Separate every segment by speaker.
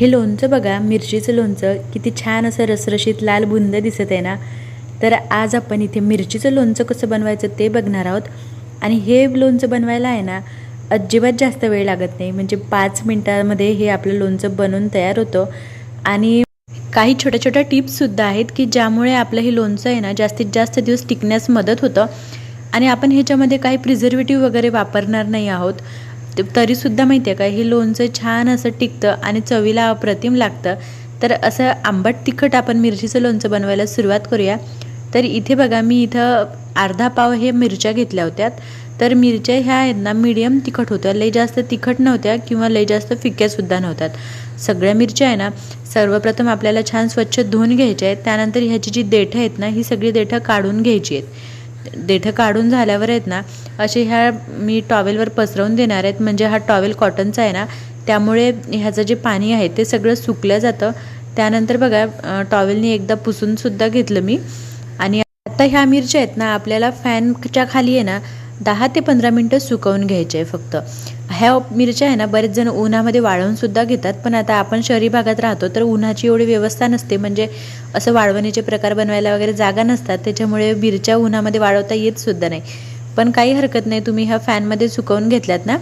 Speaker 1: हे लोणचं बघा मिरचीचं लोणचं किती छान असं रसरशीत लाल बुंद दिसत आहे ना? तर आज आपण इथे मिरचीचं लोणचं कसं बनवायचं ते बघणार आहोत. आणि हे लोणचं बनवायला आहे ना अजिबात जास्त वेळ लागत नाही. म्हणजे पाच मिनटामध्ये हे आपलं लोणचं बनवून तयार होतं. आणि काही छोट्या छोट्या टिप्ससुद्धा आहेत की ज्यामुळे आपलं हे लोणचं आहे ना जास्तीत जास्त दिवस टिकण्यास मदत होतं. आणि आपण ह्याच्यामध्ये काही प्रिझर्वेटिव्ह वगैरे वापरणार नाही आहोत. तरीसुद्धा माहिती आहे का हे लोणचं छान असं टिकतं आणि चवीला अप्रतिम लागतं. तर असं आंबट तिखट आपण मिरचीचं लोणचं बनवायला सुरुवात करूया. तर इथे बघा मी इथं अर्धा पाव हे मिरच्या घेतल्या होत्या. तर मिरच्या ह्या आहेत ना मीडियम तिखट होत्या. लई जास्त तिखट नव्हत्या किंवा लई जास्त फिक्यासुद्धा नव्हत्यात. सगळ्या मिरच्या आहे ना सर्वप्रथम आपल्याला छान स्वच्छ धुवून घ्यायच्या आहेत. त्यानंतर ह्याची जी देठं आहेत ना ही सगळी देठं काढून घ्यायची आहेत. देठं काढून झाल्यावर आहेत ना असे ह्या मी टॉवेलवर पसरवून देणार आहेत. म्हणजे हा टॉवेल कॉटनचा आहे ना त्यामुळे ह्याचं जे पाणी आहे ते सगळं सुकलं जातं. त्यानंतर बघा टॉवेलनी एकदा पुसूनसुद्धा घेतलं मी. आणि आता ह्या मिरच्या आहेत ना आपल्याला फॅनच्या खाली आहे ना दहा ते पंधरा मिनटं सुकवून घ्यायचे आहे फक्त. ह्या मिरच्या आहे ना बरेच जण उन्हामध्ये वाळवूनसुद्धा घेतात पण आता आपण शहरी भागात राहतो तर उन्हाची एवढी व्यवस्था नसते. म्हणजे असं वाळवणीचे प्रकार बनवायला वगैरे जागा नसतात त्याच्यामुळे मिरच्या उन्हामध्ये वाळवता येतसुद्धा नाही. पण काही हरकत नाही तुम्ही ह्या फॅनमध्ये सुकवून घेतल्यात ना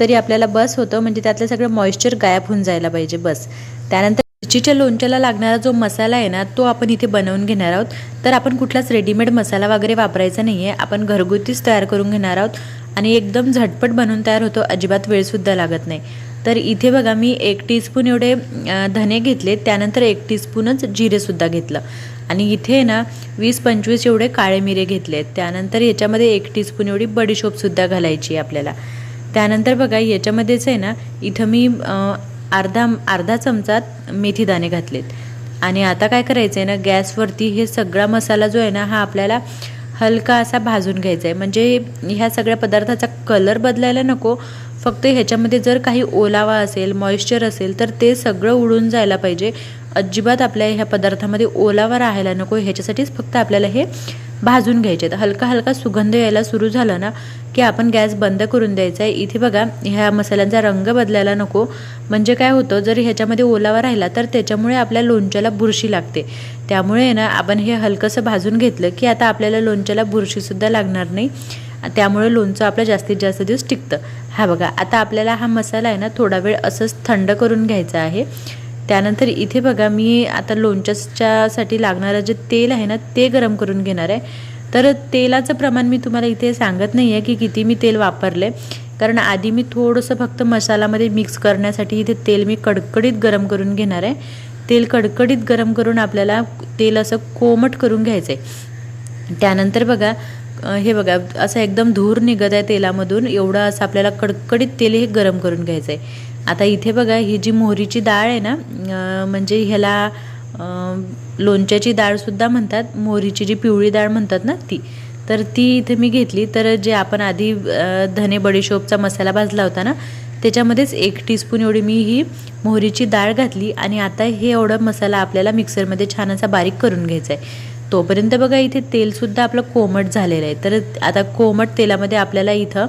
Speaker 1: तरी आपल्याला बस होतं म्हणजे त्यातलं सगळं मॉइश्चर गायब होऊन जायला पाहिजे बस. त्यानंतर मिरचीच्या लोणच्याला लागणारा जो मसाला आहे ना तो आपण इथे बनवून घेणार आहोत. तर आपण कुठलाच रेडीमेड मसाला वगैरे वापरायचा नाही आहे आपण घरगुतीच तयार करून घेणार आहोत आणि एकदम झटपट बनवून तयार होतो अजिबात वेळसुद्धा लागत नाही. तर इथे बघा मी एक टीस्पून एवढे धने घेतले त्यानंतर एक टीस्पूनच जिरेसुद्धा घेतलं. आणि इथे ना वीस पंचवीस एवढे काळे मिरे घेतले त्यानंतर याच्यामध्ये एक टीस्पून एवढी बडीशोपसुद्धा घालायची आपल्याला. त्यानंतर बघा याच्यामध्येच आहे ना इथं मी अर्धा अर्धा चमचा मेथी दाणे घातलेत. आणि आता काय करायचं आहे ना गॅसवरती हे सगळा मसाला जो आहे ना हा आपल्याला हलका असा भाजून घ्यायचा आहे म्हणजे ह्या सगळ्या पदार्थाचा कलर बदलायला नको. फक्त ह्याच्यामध्ये जर काही ओलावा असेल मॉइश्चर असेल तर ते सगळं उडून जायला पाहिजे. अजिबात आपल्या ह्या पदार्थामध्ये ओलावा राहायला नको. ह्याच्यासाठीच फक्त आपल्याला हे भाजून घ्यायचे. तर हलका हलका सुगंध यायला सुरू झाला ना की आपण गॅस बंद करून द्यायचा आहे. इथे बघा ह्या मसाल्यांचा रंग बदलायला नको. म्हणजे काय होतं जर ह्याच्यामध्ये ओलावा राहिला तर त्याच्यामुळे आपल्या लोणच्याला बुरशी लागते. त्यामुळे ना आपण हे हलकंसं भाजून घेतलं की आता आपल्याला लोणच्याला बुरशीसुद्धा लागणार नाही. त्यामुळे लोणचं आपलं जास्तीत जास्त दिवस टिकतं. हा बघा आता आपल्याला हा मसाला आहे ना थोडा वेळ असंच थंड करून घ्यायचा आहे. त्यानंतर इथे बघा मी आता लोणच्यासाठी लागणारं जे तेल आहे ना ते गरम करून घेणार आहे. तर तेलाचं प्रमाण मी तुम्हाला इथे सांगत नाही आहे की किती मी तेल वापरले. कारण आधी मी थोडंसं फक्त मसाल्यामध्ये मिक्स करण्यासाठी इथे तेल मी कडकडीत गरम करून घेणार आहे. तेल कडकडीत गरम करून आपल्याला तेल असं कोमट करून घ्यायचं आहे त्यानंतर बघा हे बघा असं एकदम धूर निघत आहे तेलामधून. एवढं असं आपल्याला कडकडीत तेल हे गरम करून घ्यायचं आहे आता इथे बघा ही जी मोहरीची डाळ आहे ना म्हणजे ह्याला लोणच्याची डाळसुद्धा म्हणतात मोहरीची जी पिवळी डाळ म्हणतात ना ती तर ती इथे मी घेतली. तर जे आपण आधी धने बडीशोपचा मसाला भाजला होता ना त्याच्यामध्येच एक टीस्पून एवढी मी ही मोहरीची डाळ घातली आणि आता हे एवढा मसाला आपल्याला मिक्सरमध्ये छान असा बारीक करून घ्यायचा आहे. तोपर्यंत बघा इथे तेलसुद्धा आपलं कोमट झालेलं आहे. तर आता कोमट तेलामध्ये आपल्याला इथं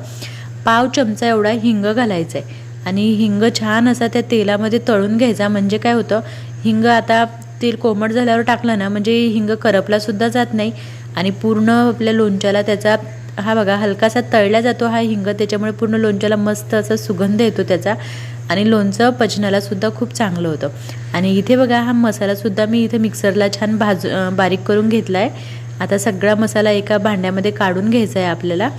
Speaker 1: पाव चमचा एवढा हिंग घालायचा आहे. आणि हिंग छान असा त्या तेलामध्ये तळून घ्यायचा. म्हणजे काय होतं हिंग आता तेल कोमट झाल्यावर टाकलं ना म्हणजे हिंग करपलासुद्धा जात नाही. आणि पूर्ण आपल्या लोणच्याला त्याचा हा बघा हलकासा तळला जातो हा हिंग त्याच्यामुळे पूर्ण लोणच्याला मस्त असा सुगंध येतो त्याचा. आणि लोणचं पचनाला सुद्धा खूप चांगलं होतं. आणि इथे बघा हा मसालासुद्धा मी इथे मिक्सरला छान भाज बारीक करून घेतला आहे आता सगळा मसाला एका भांड्यामध्ये काढून घ्यायचा आहे आपल्याला.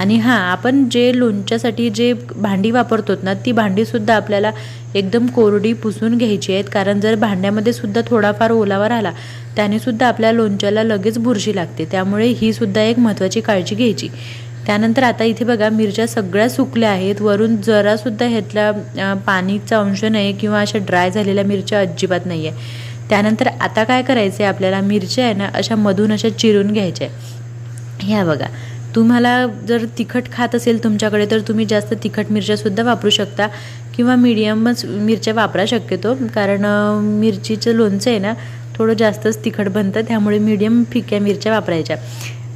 Speaker 1: आणि हां आपण जे लोणच्यासाठी जे भांडी वापरतो ना ती भांडीसुद्धा आपल्याला एकदम कोरडी पुसून घ्यायची आहेत. कारण जर भांड्यामध्ये सुद्धा थोडाफार ओलावा राहिला त्यानेसुद्धा आपल्या लोणच्याला लगेच बुरशी लागते. त्यामुळे ही सुद्धा एक महत्त्वाची काळजी घ्यायची. त्यानंतर आता इथे बघा मिरच्या सगळ्या सुकल्या आहेत. वरून जरासुद्धा ह्यातला पाणीचा अंश नाही किंवा अशा ड्राय झालेल्या मिरच्या अजिबात नाही आहे त्यानंतर आता काय करायचं आहे आपल्याला? मिरच्या आहे ना अशा मधून अशा चिरून घ्यायच्या ह्या बघा. तुम्हाला जर तिखट खात असेल तुमच्याकडे तर तुम्ही जास्त तिखट मिरच्यासुद्धा वापरू शकता किंवा मीडियमच मिरच्या वापरा शक्यतो. कारण मिरचीचं लोणचं आहे ना थोडं जास्तच तिखट बनतं त्यामुळे मीडियम फिक्या मिरच्या वापरायच्या.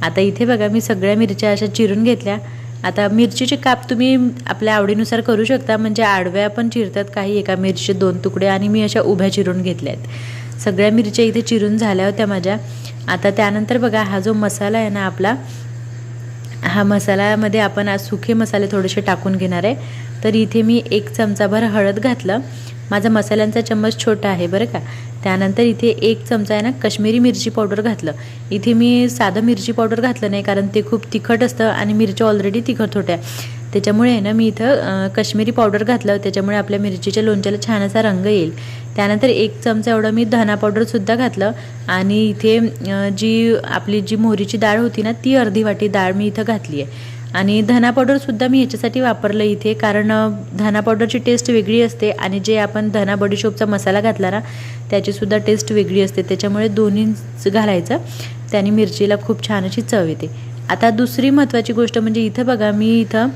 Speaker 1: आता इथे बघा मी सगळ्या मिरच्या अशा चिरून घेतल्या. आता मिरचीचे काप तुम्ही आपल्या आवडीनुसार करू शकता म्हणजे आडव्या पण चिरतात काही एका मिरचीचे दोन तुकडे आणि मी अशा उभ्या चिरून घेतल्या आहेत. सगळ्या मिरच्या इथे चिरून झाल्या होत्या माझ्या. आता त्यानंतर बघा हा जो मसाला आहे ना आपला हा मसाल्यामध्ये आपण आज सुखे मसाले थोडेसे टाकून घेणार आहे. तर इथे मी एक चमचाभर हळद घातलं. माझा मसाल्यांचा चम्मच छोटा आहे बरं का? त्यानंतर इथे एक चमचा आहे ना कश्मीरी मिरची पावडर घातलं. इथे मी साधं मिरची पावडर घातलं नाही कारण ते खूप तिखट असतं आणि मिरच्या ऑलरेडी तिखट होत्या. त्याच्यामुळे आहे ना मी इथं कश्मीरी पावडर घातलं. त्याच्यामुळे आपल्या मिरचीच्या लोणच्याला छान असा रंग येईल. त्यानंतर एक चमचा एवढं मी धना पावडरसुद्धा घातलं. आणि इथे जी आपली जी मोहरीची डाळ होती ना ती अर्धी वाटी डाळ मी इथं घातली आहे. आणि धना पावडरसुद्धा मी ह्याच्यासाठी वापरलं इथे कारण धना पावडरची टेस्ट वेगळी असते. आणि जे आपण धना बडीशोपचा मसाला घातला ना त्याचीसुद्धा टेस्ट वेगळी असते. त्याच्यामुळे दोन्हीच घालायचं. त्याने मिरचीला खूप छान अशी चव येते. आता दुसरी महत्त्वाची गोष्ट म्हणजे इथं बघा मी इथं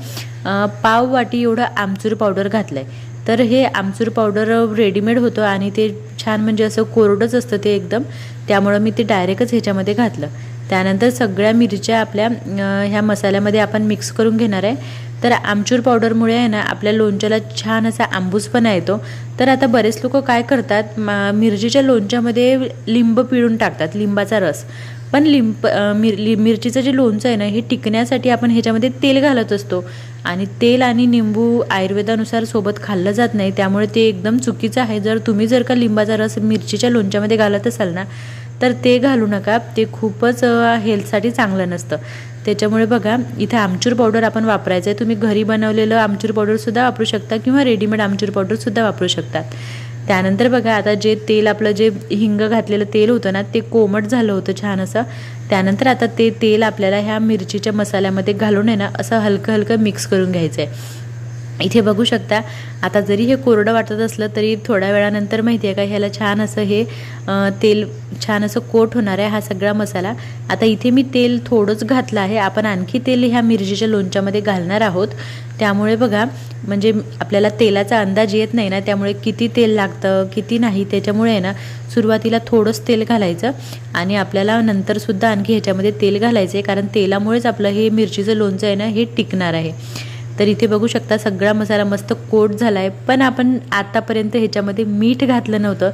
Speaker 1: पाव वाटी एवढं आमचूर पावडर घातलं आहे तर हे आमचूर पावडर रेडीमेड होतं आणि ते छान म्हणजे असं कोरडंच असतं ते एकदम. त्यामुळं मी ते डायरेक्टच ह्याच्यामध्ये घातलं. त्यानंतर सगळ्या मिरच्या आपल्या ह्या मसाल्यामध्ये आपण मिक्स करून घेणार आहे. तर आमचूर पावडरमुळे आहे ना आपल्या लोणच्याला छान असा आंबूसपणा येतो. तर आता बरेच लोक काय करतात मा- मिरचीच्या लोणच्यामध्ये लिंब पिळून टाकतात लिंबाचा रस. पण लिंप मिर लि मिरचीचं जे लोणचं आहे ना हे टिकण्यासाठी आपण ह्याच्यामध्ये तेल घालत असतो. आणि तेल आणि निंबू आयुर्वेदानुसार सोबत खाल्लं जात नाही त्यामुळे ते एकदम चुकीचं आहे. जर तुम्ही जर का लिंबाचा रस मिरचीच्या लोणच्यामध्ये घालत असाल ना तर ते घालू नका. ते खूपच हेल्थसाठी चांगलं नसतं. त्याच्यामुळे बघा इथे आमचूर पावडर आपण वापरायचं आहे तुम्ही घरी बनवलेलं आमचूर पावडरसुद्धा वापरू शकता किंवा रेडीमेड आमचूर पावडरसुद्धा वापरू शकतात त्यानंतर बघा आता जे तेल आपलं जे हिंग घातलेलं तेल होतं ना ते कोमट झालं होतं छान असं. त्यानंतर आता ते तेल आपल्याला ह्या मिरचीच्या मसाल्यामध्ये घालून आहे ना असं हलकं हलकं मिक्स करून घ्यायचं आहे इथे बघू शकता. आता जरी हे कोरडं वाटत असलं तरी थोड्या वेळानंतर माहिती आहे का ह्याला छान असं हे तेल छान असं कोट होणार आहे हा सगळा मसाला. आता इथे मी तेल थोडंच घातलं आहे. आपण आणखी तेल ह्या मिरचीच्या लोणच्यामध्ये घालणार आहोत. त्यामुळे बघा म्हणजे आपल्याला तेलाचा अंदाज येत नाही ना त्यामुळे किती तेल लागतं किती नाही त्याच्यामुळे आहे ना सुरुवातीला थोडंच तेल घालायचं. आणि आपल्याला नंतरसुद्धा आणखी ह्याच्यामध्ये तेल घालायचं आहे कारण तेलामुळेच आपलं हे मिरचीचं लोणचं आहे ना हे टिकणार आहे. तर इथे बघू शकता सगळा मसाला मस्त कोट झाला आहे पण आपण आतापर्यंत ह्याच्यामध्ये मीठ घातलं नव्हतं.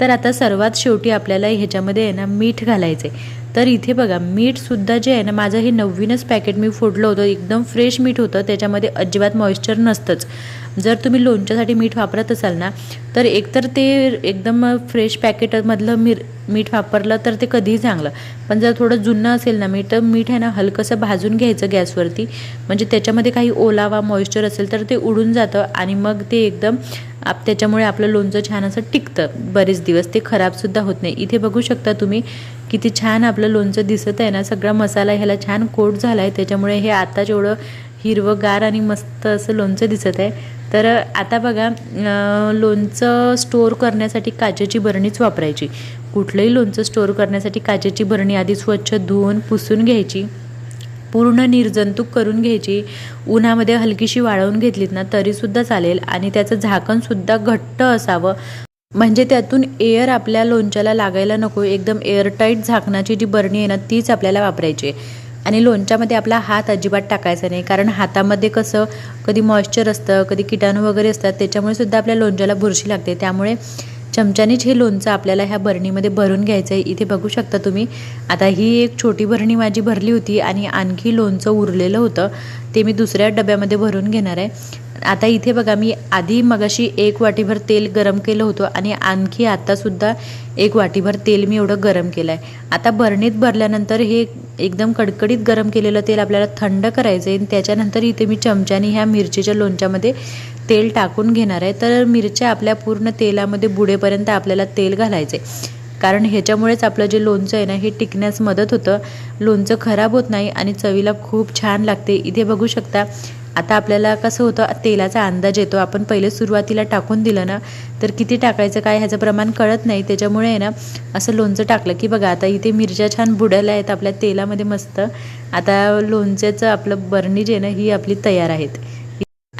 Speaker 1: तर आता सर्वात शेवटी आपल्याला ह्याच्यामध्ये आहे ना मीठ घालायचं आहे तर इथे बघा मीठसुद्धा जे आहे ना माझं हे नवीनच पॅकेट मी फोडलं होतं. एकदम फ्रेश मीठ होतं. त्याच्यामध्ये अजिबात मॉइश्चर नसतंच. जर तुम्ही लोणच्यासाठी मीठ वापरत असाल ना तर एकतर ते एकदम फ्रेश पॅकेटमधलं मीर मीठ वापरलं तर ते कधीही चांगलं. पण जर थोडं जुनं असेल ना मीठ तर मीठ आहे ना हलकंसं भाजून घ्यायचं गॅसवरती. म्हणजे त्याच्यामध्ये काही ओलावा मॉइश्चर असेल तर ते उडून जातं आणि मग ते एकदम आप त्याच्यामुळे आपलं लोणचं छान असं टिकतं. बरेच दिवस ते खराबसुद्धा होत नाही. इथे बघू शकता तुम्ही किती छान आपलं लोणचं दिसत आहे ना सगळा मसाला ह्याला छान कोट झाला आहे त्याच्यामुळे हे आताच जेवढं हिरवंगार आणि मस्त असं लोणचं दिसत आहे. तर आता बघा लोणचं स्टोअर करण्यासाठी काचेची बरणीच वापरायची. कुठलंही लोणचं स्टोअर करण्यासाठी काचेची बरणी आधी स्वच्छ धुवून पुसून घ्यायची. पूर्ण निर्जंतुक करून घ्यायची. उन्हामध्ये हलकीशी वाळवून घेतलीत ना तरीसुद्धा चालेल आणि त्याचं झाकणसुद्धा घट्ट असावं. म्हणजे त्यातून एअर आपल्या लोणच्याला लागायला नको एकदम एअरटाईट झाकणाची जी बरणी आहे ना तीच आपल्याला वापरायची आहे. आणि लोणच्यामध्ये आपला हात अजिबात टाकायचा नाही कारण हातामध्ये कसं कधी मॉइश्चर असतं कधी किटाणू वगैरे असतात त्याच्यामुळे सुद्धा आपल्या लोणच्याला बुरशी लागते. त्यामुळे चमच्यानेच हे लोणचं आपल्याला ह्या बरणीमध्ये भरून घ्यायचं आहे इथे बघू शकता तुम्ही. आता ही एक छोटी बरणी माझी भरली होती आणि आणखी लोणचं उरलेलं होतं. ते मी दुसऱ्या डब्यामध्ये भरून घेणार आहे. आता इथे बघा मी आधी मगाशी एक वाटीभर तेल गरम केलं होतं आणि आणखी आत्तासुद्धा एक वाटीभर तेल मी एवढं गरम केलं आहे आता बरणीत भरल्यानंतर हे एकदम कडकडीत गरम केलेलं तेल आपल्याला थंड करायचं आहे आणि त्याच्यानंतर इथे मी चमच्याने ह्या मिरचीच्या लोणच्यामध्ये तेल टाकून घेणार आहे तर मिरच्या आपल्या पूर्ण तेलामध्ये बुडेपर्यंत आपल्याला तेल घालायचे कारण ह्याच्यामुळेच आपलं जे लोणचं आहे ना हे टिकण्यास मदत होतं. लोणचं खराब होत नाही आणि चवीला खूप छान लागते. इथे बघू शकता आता आपल्याला कसं होतं तेलाचा अंदाज येतो. आपण पहिले सुरुवातीला टाकून दिलं ना तर किती टाकायचं काय ह्याचं प्रमाण कळत नाही. त्याच्यामुळे आहे ना असं लोणचं टाकलं की बघा आता इथे मिरच्या छान बुडायला आहेत आपल्या तेलामध्ये मस्त. आता लोणच्याचं आपलं बर्णी जे ना ही आपली तयार आहेत.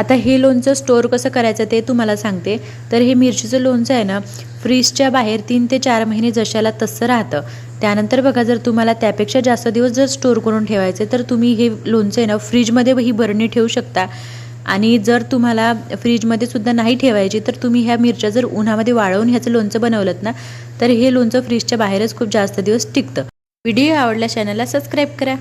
Speaker 1: आता हे लोणचं स्टोअर कसं करायचं ते तुम्हाला सांगते. तर हे मिरचीचं लोणचं आहे ना फ्रीजच्या बाहेर तीन ते चार महिने जशाला तसं राहतं. त्यानंतर बघा जर तुम्हाला त्यापेक्षा जास्त दिवस जर स्टोअर करून ठेवायचे तर तुम्ही हे लोणचं आहे ना फ्रीजमध्ये ही बरणी ठेवू शकता. आणि जर तुम्हाला फ्रीजमध्ये सुद्धा नाही ठेवायची तर तुम्ही ह्या मिरच्या जर उन्हामध्ये वाळवून ह्याचं लोणचं बनवलं ना तर हे लोणचं फ्रीजच्या बाहेरच खूप जास्त दिवस टिकतं. व्हिडिओ आवडला चॅनलला सबस्क्राईब करा.